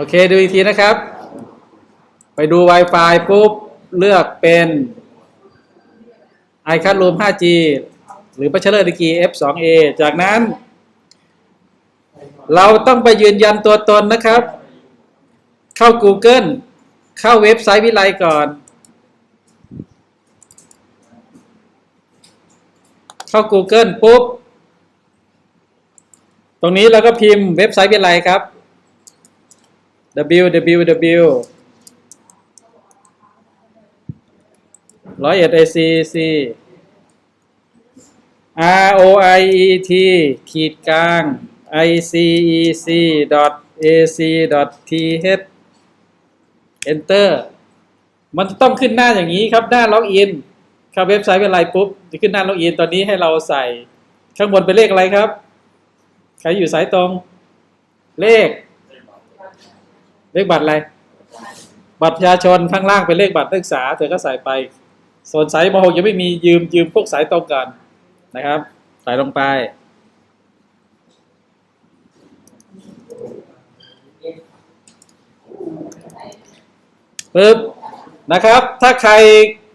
โอเคดูอีกทีนะครับ ไปดู Wi-Fi ปุ๊บ เลือกเป็น i c a d Room 5G หรือ Bachelor Degree F2A จากนั้น เราต้องไปยืนยันตัวตนนะครับ เข้า Google เข้าเว็บไซต์วิไลก่อน เข้า Google ปุ๊บ ตรงนี้เราก็พิมพ์เว็บไซต์วิไลครับ www ร้อยเอ็ด ICC R O I E T ขีดกลาง I C E C dot A C dot T H Enter มันต้องขึ้นหน้าอย่างนี้ครับ หน้าล็อกอินเข้าเว็บไซต์เป็นไรปุ๊บจะขึ้นหน้าล็อกอินตอนนี้ให้เราใส่ ข้างบนเป็นเลขอะไรครับ ใครอยู่สายตรง เลข เลขบัตรอะไร บัตรประชาชนข้างล่างเป็นเลขบัตรนักศึกษาเธอก็ใส่ไป ส่วนสายมหกยังไม่มียืมยืมพวกสายตรงกันนะครับ ใส่ลงไป ปึ๊บ นะครับ ถ้าใคร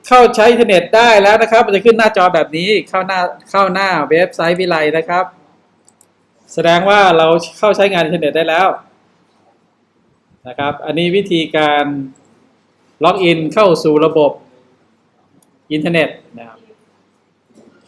เข้าใช้อินเทอร์เน็ตได้แล้วนะครับ มันจะขึ้นหน้าจอแบบนี้ เข้าหน้า เข้าหน้าเว็บไซต์วิไลนะครับ แสดงว่าเราเข้าใช้งานอินเทอร์เน็ตได้แล้ว นะครับ อันนี้วิธีการล็อกอินเข้าสู่ระบบอินเทอร์เน็ตนะครับ